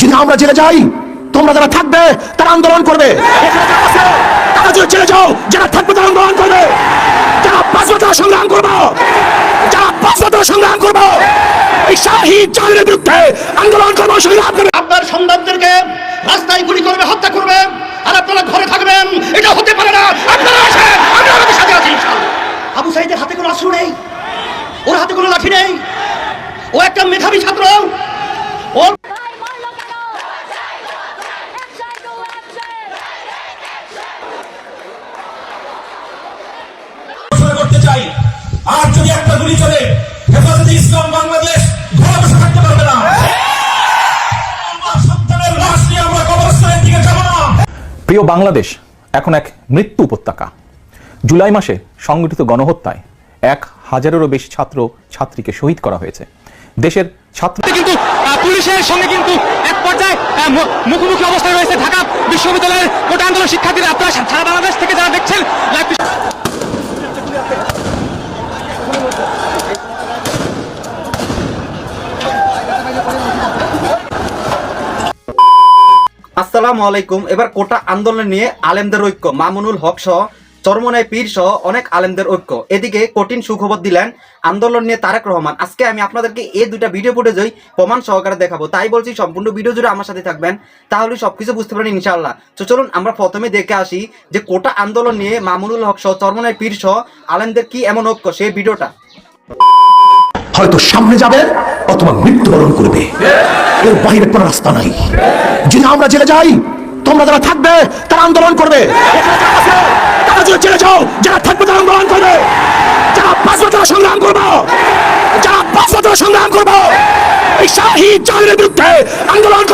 যদি আমরা জেলে যাই, তোমরা যারা থাকবে, তারা আন্দোলন করবে। তারা যদি জেলে যাও, যারা থাকবে, তারা আন্দোলন করবে। যারা বাঁচবে তারা সংগ্রাম করব। যারা বাঁচবে তারা সংগ্রাম করব। আন্দোলন আপনার করবে, হত্যা আর আপনারা ঘরে থাকবেন, এটা হতে পারে না। আবু হাতে কোনো নেই। ওর হাতে কোনো নেই। ও একটা মেধাবী ছাত্র। গুলি চলে। হেফাজতে ইসলাম বাংলাদেশ ঘরে বসে থাকতে পারবে না। সন্তানের লাশ নিয়ে আমরা কবরস্থানের দিকে যাব না। প্রিয় বাংলাদেশ এখন এক মৃত্যু উপত্যকা। জুলাই মাসে সংগঠিত গণহত্যায় এক হাজারেরও বেশি ছাত্র ছাত্রীকে শহীদ করা হয়েছে। দেশের ছাত্র কিন্তু পুলিশের সঙ্গে কিন্তু এক পর্যায়ে মুখোমুখি অবস্থায় রয়েছে ঢাকা বিশ্ববিদ্যালয়ের কোটা আন্দোলন শিক্ষার্থীরা। আপনারা সারা বাংলাদেশ থেকে যারা দেখছেন আসসালামু আলাইকুম। এবার কোটা আন্দোলন নিয়ে আলেমদের ঐক্য। মামুনুল হক সহ চরমনায় পীর সহ অনেক আলেমদের ঐক্য। এদিকে কঠিন সুখবর দিলেন আন্দোলন নিয়ে তারেক রহমান। আজকে আমি আপনাদেরকে এই দুইটা ভিডিও ফুটেজই প্রমাণ সহকারে দেখাবো। তাই বলছি সম্পূর্ণ ভিডিও জুড়ে আমার সাথে থাকবেন। তাহলে সবকিছু বুঝতে পারেন ইনশাআল্লাহ। তো চলুন আমরা প্রথমে দেখে আসি যে কোটা আন্দোলন নিয়ে মামুনুল হক সহ, চরমনায় পীর সহ আলেমদের কি এমন ঐক্য? সেই ভিডিওটা হয়তো সামনে যাবে অথবা মৃত্যুবরণ করবে। এর বাইরে কোনো রাস্তা নাই। যদি আমরা জেলে যাই, তোমরা যারা থাকবে, তারা আন্দোলন করবে। যাও থাকবে আন্দোলন করবে। আন্দোলন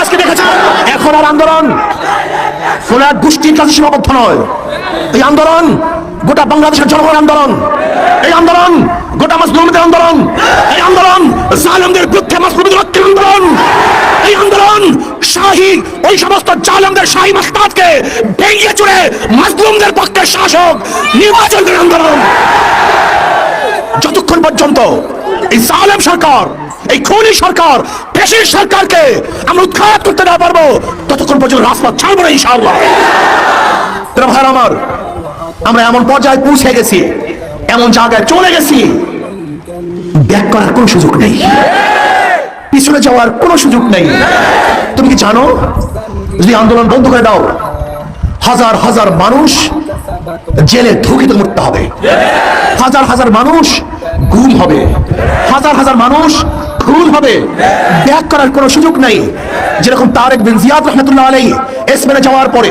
আজকে দেখেছেন, এখন আর আন্দোলন। কোন এক গোষ্ঠীর কাছে সীমাবদ্ধ নয়। এই আন্দোলন গোটা বাংলাদেশের জনগণ আন্দোলন, এই আন্দোলন গোটা মাসলুমদের আন্দোলন, এই আন্দোলন জালেমদের বিরুদ্ধে মাসলুমদের আন্দোলন, এই আন্দোলন শাহী ওই সমস্ত জালেমদের শাহী মাস্তাদকে ভেঙে চুড়ে মাসলুমদের পক্ষে শাসক নির্বাচনের আন্দোলন। যতক্ষণ পর্যন্ত এই জালেম সরকার এই খুনি সরকার পেশির সরকারকে আমরা উৎখাত করতে না পারব। ততক্ষণ পর্যন্ত রাজপথ ছাড়বো না ইনশাআল্লাহ। ভাই আমার, আমরা এমন পর্যায়ে পৌঁছে গেছি, এমন জায়গায় চলে গেছি, ব্যাক করার কোনো সুযোগ নেই। পিছনে যাওয়ার কোনো সুযোগ নেই। তুমি কি জানো, যদি আন্দোলন বন্ধ করে দাও, হাজার হাজার মানুষ জেলে ধুকিতে মরতে হবে। হাজার হাজার মানুষ গুম হবে। হাজার হাজার মানুষ খুন হবে ব্যাক করার কোনো সুযোগ নাই। যেরকম তারেক বিন জিয়াদ রহমতুল্লাহ আলাই এসমেনে যাওয়ার পরে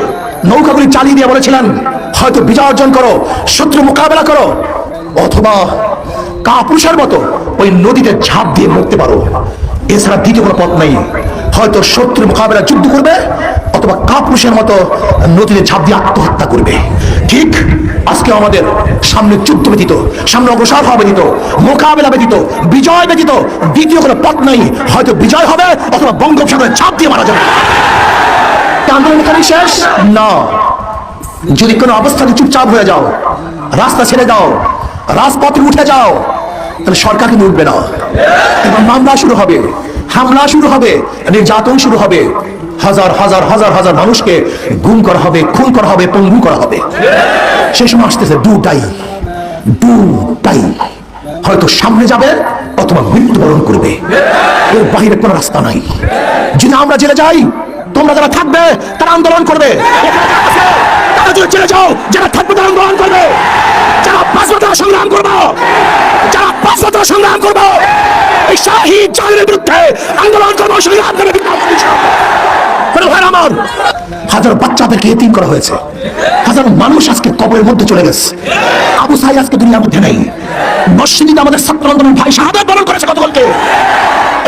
নৌকাগুলি চালিয়ে দিয়ে বলেছিলেন, হয়তো বিজয় অর্জন করো, শত্রু মোকাবেলা করো, অথবা কাপুরুষের মতো ওই নদীতে ঝাঁপ দিয়ে মরতে পারো। এছাড়া দ্বিতীয় কোনো পথ নেই। হয়তো শত্রু মোকাবেলা যুদ্ধ করবে অথবা কাপুরুষের মতো নদীতে ঝাঁপ দিয়ে আত্মহত্যা করবে। ঠিক আজকে আমাদের সামনে যুদ্ধ ব্যতীত, সামনে অগ্রসর হওয়া ব্যতীত, মোকাবেলা ব্যতীত, বিজয় ব্যতীত দ্বিতীয় কোনো পথ নাই। হয়তো বিজয় হবে অথবা বঙ্গোপসাগরে ঝাঁপ দিয়ে মারা যাবে। শেষ? না। যদি কোনো অবস্থাতে চুপচাপ হয়ে যাও, রাস্তা ছেড়ে দাও, রাজপথে উঠে যাও, তাহলে সরকার কিন্তু উঠবে না। এবার মামলা শুরু হবে, হামলা শুরু হবে, নির্যাতন শুরু হবে। হাজার হাজার হাজার হাজার মানুষকে গুম করা হবে, খুন করা হবে, পঙ্গু করা হবে। সেই সময় আসতেছে দুটাই দুটাই হয়তো সামনে যাবে অথবা মৃত্যুবরণ করবে। এর বাহিরে কোনো রাস্তা নাই। যদি আমরা জেলে যাই, তোমরা যারা থাকবে, তারা আন্দোলন করবে। তারা যদি জেলে যাও, যারা থাকবে আন্দোলন করবে। যারা বাঁচবে তারা সংগ্রাম করব। যারা বাঁচবে তারা সংগ্রাম করব। এই শাহী জালের বিরুদ্ধে আন্দোলন করব সংগ্রাম করবে বলে ভাই আমার, হাজার বাচ্চাদেরকে এতিম করা হয়েছে। হাজার মানুষ আজকে কবরের মধ্যে চলে গেছে। আবু সাই আজকে দুনিয়ার মধ্যে নেই। মসজিদে আমাদের ছাত্র আন্দোলন ভাই শাহাদাত বরণ করেছে গতকালকে।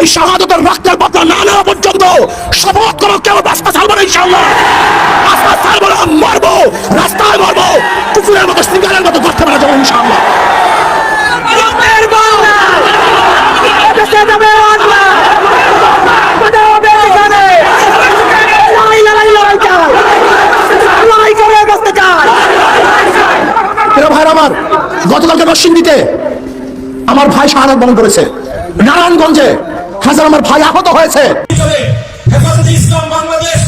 এই শাহাদতের রক্তের বদলা না নেওয়া পর্যন্ত শপথ করো, কেউ রাস্তা ছাড়বো না ইনশাল্লাহ রাস্তা ছাড়বো না, মরবো, রাস্তায় মরবো, কুকুরের মতো সিঙ্গারের মতো করতে পারা যাব ইনশাল্লাহ ভাইরা আমার, গতকালকে নরসিংদীতে আমার ভাই শাহাদাত বরণ করেছে। নারায়ণগঞ্জে হাজার আমার ভাই আহত হয়েছে। হেফাজতে ইসলাম বাংলাদেশ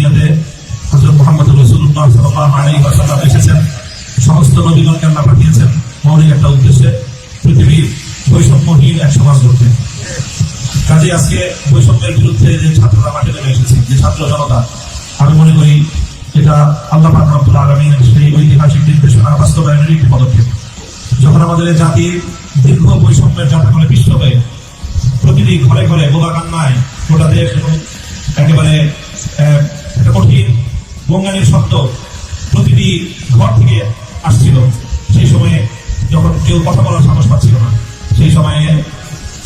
দুনিয়াতে হযরত মুহাম্মদ ওয়াসাল্লাম এসেছেন। সমস্ত নবীগণকে আল্লাহ পাঠিয়েছেন মৌলিক একটা উদ্দেশ্যে, পৃথিবীর বৈষম্যহীন এক সমাজ গড়তে। কাজে আজকে বৈষম্যের বিরুদ্ধে যে ছাত্ররা মাঠে নেমে এসেছে, যে ছাত্র জনতা, আমি মনে করি এটা আল্লাহ পাক রব্বুল সেই ঐতিহাসিক নির্দেশনা বাস্তবায়নের একটি পদক্ষেপ। যখন আমাদের জাতির দীর্ঘ বৈষম্যের জাতাকলে পিষ্ট হয়ে প্রতিটি ঘরে ঘরে বোবা কান্নায় গোটা দেশ একেবারে কঠিন বঙ্গানির শব্দ প্রতিটি ঘর থেকে আসছিল। সেই সময়ে যখন কেউ কথা বলার সাহস পাচ্ছিল না, সেই সময়ে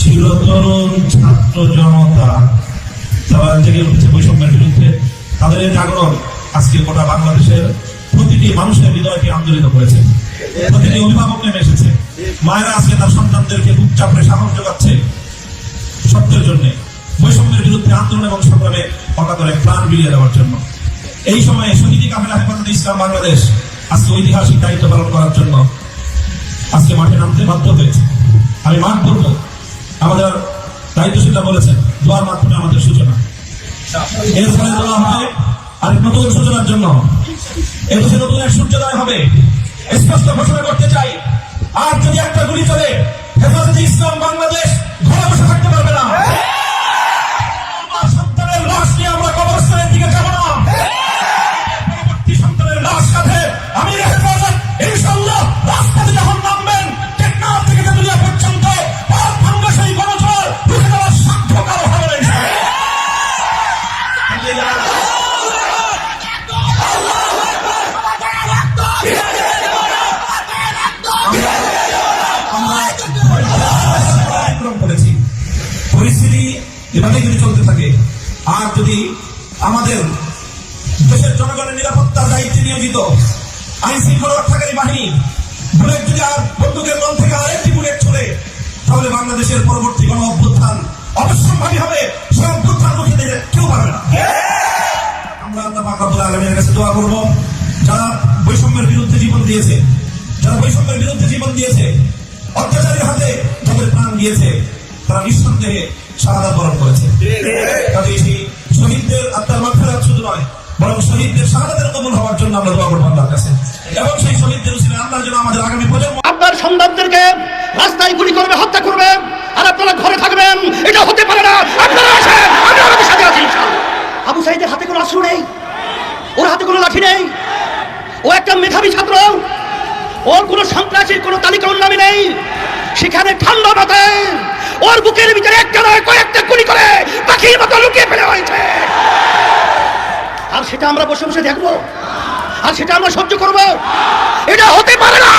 ছিল তরুণ ছাত্র জনতা তারা জেগে উঠেছে বৈষম্যের বিরুদ্ধে। তাদের জাগরণ আজকে গোটা বাংলাদেশের প্রতিটি মানুষের হৃদয়কে আন্দোলিত করেছে। প্রতিটি অভিভাবক নেমে এসেছে। মায়েরা আজকে তার সন্তানদেরকে বুক সাহস যোগাচ্ছে। সত্যের জন্য বৈষম্যের বিরুদ্ধে আন্দোলন এবং সংগ্রামে অকাতরে প্রাণ বিলিয়ে দেওয়ার জন্য। এই সময়ে শহীদি কাফেলা হেফাজতে ইসলাম বাংলাদেশ আজকে ঐতিহাসিক দায়িত্ব পালন করার জন্য আজকে মাঠে নামতে বাধ্য হয়েছে। আমি মাঠ করব আমাদের দায়িত্বশীলরা বলেছেন, দোয়ার মাধ্যমে আমাদের সূচনা। এরপরে দেওয়া হবে আরেক নতুন সূচনার জন্য। এদেশে নতুন এক সূর্যোদয় হবে। স্পষ্ট ঘোষণা করতে চাই, আর যদি একটা গুলি চলে, হেফাজতে ইসলাম বাংলাদেশ এভাবে যদি চলতে থাকে। আর যদি আমাদের দেশের জনগণের নিরাপত্তার দায়িত্বে নিয়োজিত আইন শৃঙ্খলা রক্ষাকারী বাহিনী বুলেট যদি আর বন্দুকের মন থেকে আরেকটি বুলেট ছড়ে, তাহলে বাংলাদেশের পরবর্তী গণ অভ্যুত্থান অবশ্যম্ভাবী হবে সে অভ্যুত্থান রুখে দিতে কেউ পারবে না। আমরা আল্লাহ আলামিনের কাছে দোয়া করব, যারা বৈষম্যের বিরুদ্ধে জীবন দিয়েছে, যারা বৈষম্যের বিরুদ্ধে জীবন দিয়েছে, অত্যাচারের হাতে তাদের প্রাণ দিয়েছে তারা নিঃসন্দেহে শাহাদাত বরণ করেছে। কাজে সেই শহীদদের আত্মার মাগফিরাত শুধু নয়, বরং শহীদদের শাহাদাতের কবুল হওয়ার জন্য আমরা দোয়া করব আল্লাহর কাছে। এবং সেই শহীদদের উসিলে আল্লাহ যেন আমাদের আগামী প্রজন্ম আপনার সন্তানদেরকে রাস্তায় গুলি করবে, হত্যা করবে, আর আপনারা ঘরে থাকবেন, এটা হতে পারে না। আপনারা আসেন, আমরা আমাদের সাথে আছি আবু সাইদের হাতে কোনো অস্ত্র নেই, ওর হাতে কোনো লাঠি নেই। ও একটা মেধাবী ছাত্র ওর কোনো সন্ত্রাসীর কোনো তালিকা ওর নামে নেই। সেখানে ঠান্ডা মাথায় ওর বুকের ভিতরে একটা নয়, কয়েকটা গুলি করে পাখির মতো লুকিয়ে ফেলে হয়েছে। আর সেটা আমরা বসে বসে দেখব। আর সেটা আমরা সহ্য করব। এটা হতে পারে না।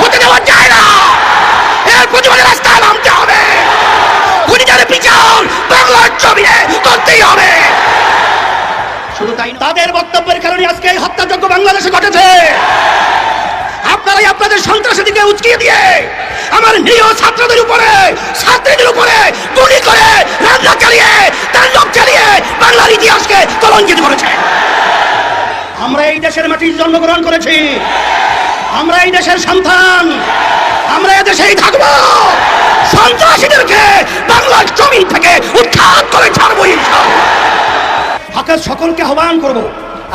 হতে দেওয়া যায় না এর প্রতিবাদে রাস্তায় নামতে হবে। গুলিজারে বিচার বাংলার জমিনে করতেই হবে। শুধু তাই তাদের বক্তব্যের কারণে আজকে এই বাংলাদেশে ঘটেছে। আপনাদের সন্ত্রাসীদেরকে উচকিয়ে দিয়ে আমার নিরীহ ছাত্রদের উপরে, ছাত্রীদের উপরে গুলি করে রান্না চালিয়ে, তাণ্ডব চালিয়ে বাংলার ইতিহাসকে কলঙ্কিত করেছে। আমরা এই দেশের মাটির জন্মগ্রহণ করেছি। আমরা এই দেশের সন্তান। আমরা এ দেশেই থাকব। সন্ত্রাসীদেরকে বাংলার জমি থেকে উৎখাত করে ছাড়বো ইনশাআল্লাহ। সকলকে আহ্বান করব।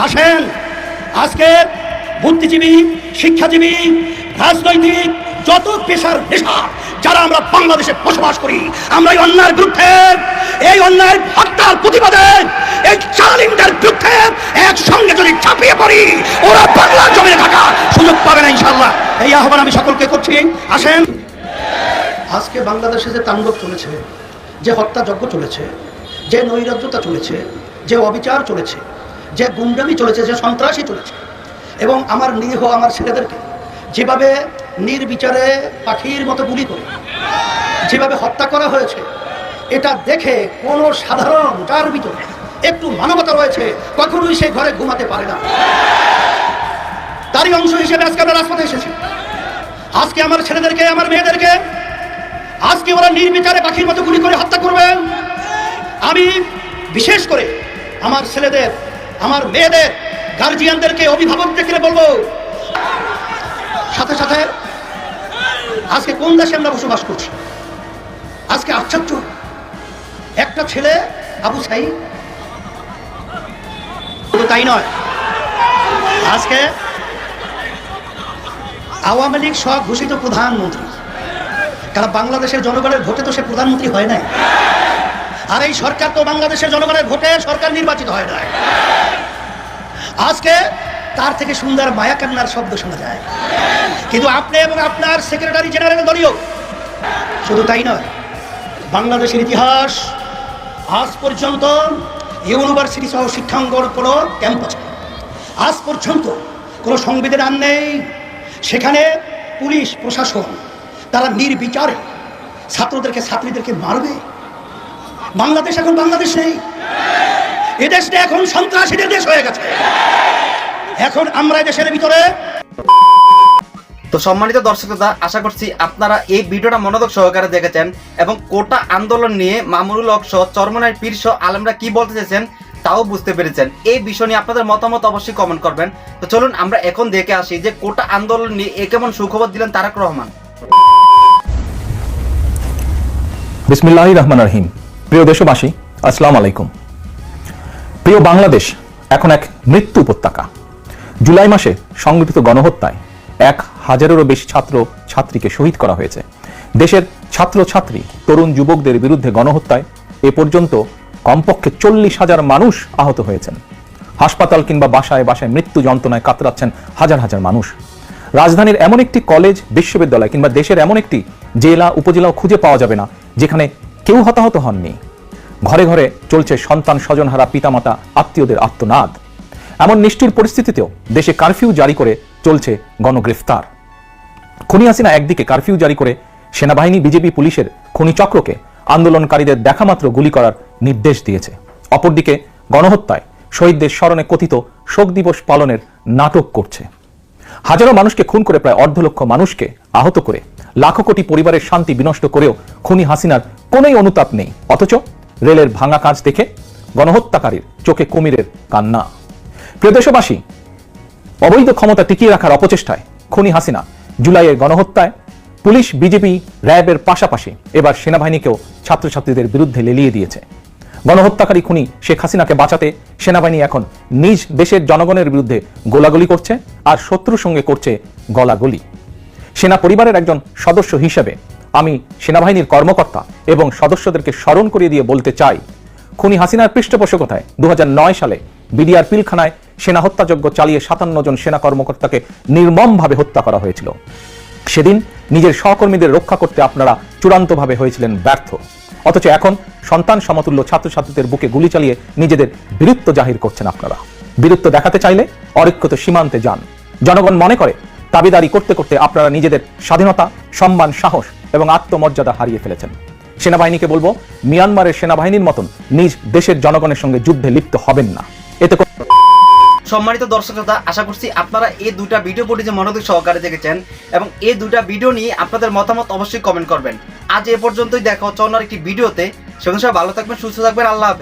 আসেন আজকে বুদ্ধিজীবী, শিক্ষাজীবী, রাজনৈতিক, যত পেশার পেশা যারা আমরা বাংলাদেশে বসবাস করি, আমরা এই অন্যায়ের বিরুদ্ধে, এই অন্যায়ের হত্যার প্রতিবাদে, এই চালিমদের বিরুদ্ধে একসঙ্গে যদি চাপিয়ে পড়ি, ওরা বাংলার জমিনে থাকা সুযোগ পাবে না ইনশাল্লাহ এই আহ্বান আমি সকলকে করছি। আসেন। আজকে বাংলাদেশে যে তাণ্ডব চলেছে, যে হত্যাযজ্ঞ চলেছে, যে নৈরাজ্যতা চলেছে, যে অবিচার চলেছে, যে গুন্ডামি চলেছে, যে সন্ত্রাসী চলেছে এবং আমার নিরীহ, আমার ছেলেদেরকে যেভাবে নির্বিচারে পাখির মতো গুলি করে, যেভাবে হত্যা করা হয়েছে, এটা দেখে কোনো সাধারণ যার ভিতরে একটু মানবতা রয়েছে, কখনোই সে ঘরে ঘুমাতে পারে না। তারই অংশ হিসেবে আজকে আমরা রাজপথে এসেছি। আজকে আমার ছেলেদেরকে, আমার মেয়েদেরকে, আজকে ওরা নির্বিচারে পাখির মতো গুলি করে হত্যা করবে। আমি বিশেষ করে আমার ছেলেদের, আমার মেয়েদের গার্জিয়ানদেরকে অভিভাবকদেরকে বলব? সাথে সাথে আজকে কোন দেশে আমরা বসবাস করছি? আজকে আশ্চর্য। একটা ছেলে, আবু সাই তাই নয়, আজকে আওয়ামী লীগ স্বঘোষিত প্রধানমন্ত্রী। কারণ বাংলাদেশের জনগণের ভোটে তো সে প্রধানমন্ত্রী হয় নাই। আর এই সরকার তো বাংলাদেশের জনগণের ভোটে সরকার নির্বাচিত হয় নাই। আজকে তার থেকে সুন্দর মায়া কান্নার শব্দ শোনা যায়। কিন্তু আপনি এবং আপনার সেক্রেটারি জেনারেল দলীয়, শুধু তাই নয়, বাংলাদেশের ইতিহাস আজ পর্যন্ত ইউনিভার্সিটি সহ শিক্ষাঙ্গন কোনো ক্যাম্পাস আজ পর্যন্ত কোনো সংবিধান নেই। সেখানে পুলিশ, প্রশাসন, তারা নির্বিচারে ছাত্রদেরকে, ছাত্রীদেরকে মারবে। বাংলাদেশ এখন বাংলাদেশ নেই। এদেশটা এখন সন্ত্রাসীদের দেশ হয়ে গেছে। এখন আমরা দেশের ভিতরে তো সম্মানিত দর্শকতা আশা করছি আপনারা এই ভিডিওটা মনোযোগ সহকারে দেখেছেন এবং কোটা আন্দোলন নিয়ে মামুনুল হক সহ পীর সহ আলমরা কি বলতে চেয়েছেন তাও বুঝতে পেরেছেন। এই বিষয় নিয়ে আপনাদের মতামত অবশ্যই কমেন্ট করবেন। তো চলুন আমরা এখন দেখে আসি যে কোটা আন্দোলন নিয়ে এ কেমন সুখবর দিলেন তারাক রহমান। বিসমিল্লাহ রহমান রহিম। প্রিয় দেশবাসী আসসালাম আলাইকুম। প্রিয় বাংলাদেশ, এখন এক মৃত্যু উপত্যকা। জুলাই মাসে সংগঠিত গণহত্যায় এক হাজারেরও বেশি ছাত্র ছাত্রীকে শহীদ করা হয়েছে। দেশের ছাত্র ছাত্রী তরুণ যুবকদের বিরুদ্ধে গণহত্যায় এ পর্যন্ত কমপক্ষে চল্লিশ হাজার মানুষ আহত হয়েছেন। হাসপাতাল কিংবা বাসায় বাসায় মৃত্যু যন্ত্রণায় কাতরাচ্ছেন হাজার হাজার মানুষ। রাজধানীর এমন একটি কলেজ, বিশ্ববিদ্যালয় কিংবা দেশের এমন একটি জেলা, উপজেলাও খুঁজে পাওয়া যাবে না, যেখানে কেউ হতাহত হননি। ঘরে ঘরে চলছে সন্তান স্বজনহারা পিতামাতা, আত্মীয়দের আত্মনাদ। এমন নিষ্ঠুর পরিস্থিতিতেও দেশে কারফিউ জারি করে চলছে গণগ্রেফতার। খুনি হাসিনা একদিকে কারফিউ জারি করে সেনাবাহিনী, বিজেপি, পুলিশের খনি চক্রকে আন্দোলনকারীদের দেখামাত্র গুলি করার নির্দেশ দিয়েছে। অপরদিকে গণহত্যায় শহীদদের স্মরণে কথিত শোক দিবস পালনের নাটক করছে। হাজারো মানুষকে খুন করে প্রায় অর্ধ লক্ষ মানুষকে আহত করে লাখো কোটি পরিবারের শান্তি বিনষ্ট করেও খুনি হাসিনার কোনোই অনুতাপ নেই। অথচ রেলের ভাঙা কাজ দেখে গণহত্যাকারীর চোখে কুমিরের কান্না। প্রিয় দেশবাসী, অবৈধ ক্ষমতা টিকিয়ে রাখার অপচেষ্টায় খুনি হাসিনা জুলাইয়ের গণহত্যায় পুলিশ, বিজেপি র্যাবের পাশাপাশি এবার সেনাবাহিনীকেও ছাত্রছাত্রীদের বিরুদ্ধে লেলিয়ে দিয়েছে। গণহত্যাকারী খুনি শেখ হাসিনাকে বাঁচাতে সেনাবাহিনী এখন নিজ দেশের জনগণের বিরুদ্ধে গোলাগুলি করছে আর শত্রুর সঙ্গে করছে গলাগলি। সেনা পরিবারের একজন সদস্য হিসেবে আমি সেনাবাহিনীর কর্মকর্তা এবং সদস্যদেরকে স্মরণ করিয়ে দিয়ে বলতে চাই, খুনি হাসিনার পৃষ্ঠপোষকতায় দু হাজার নয় সালে বিডিআর পিলখানায় সেনা হত্যাযজ্ঞ চালিয়ে সাতান্ন জন সেনা কর্মকর্তাকে নির্মমভাবে হত্যা করা হয়েছিল। সেদিন নিজের সহকর্মীদের রক্ষা করতে আপনারা চূড়ান্তভাবে হয়েছিলেন ব্যর্থ। অথচ এখন সন্তান সমতুল্য ছাত্রছাত্রীদের বুকে গুলি চালিয়ে নিজেদের বীরত্ব জাহির করছেন আপনারা। বীরত্ব দেখাতে চাইলে অরক্ষিত সীমান্তে যান। জনগণ মনে করে দাবিদারি করতে করতে আপনারা নিজেদের স্বাধীনতা, সম্মান, সাহস এবং আত্মমর্যাদা হারিয়ে ফেলেছেন। সেনাবাহিনীকে বলব, মিয়ানমারের সেনাবাহিনীর মতন নিজ দেশের জনগণের সঙ্গে যুদ্ধে লিপ্ত হবেন না। এতে সম্মানিত দর্শক দর্শকতা আশা করছি আপনারা এই দুটা ভিডিও পড়ে যে মনোযোগ সহকারে দেখেছেন এবং এই দুটা ভিডিও নিয়ে আপনাদের মতামত অবশ্যই কমেন্ট করবেন। আজ এ পর্যন্তই দেখা হচ্ছে অন্য একটি ভিডিওতে। সেখানে সবাই ভালো থাকবেন, সুস্থ থাকবেন, আল্লাহ হাফেজ।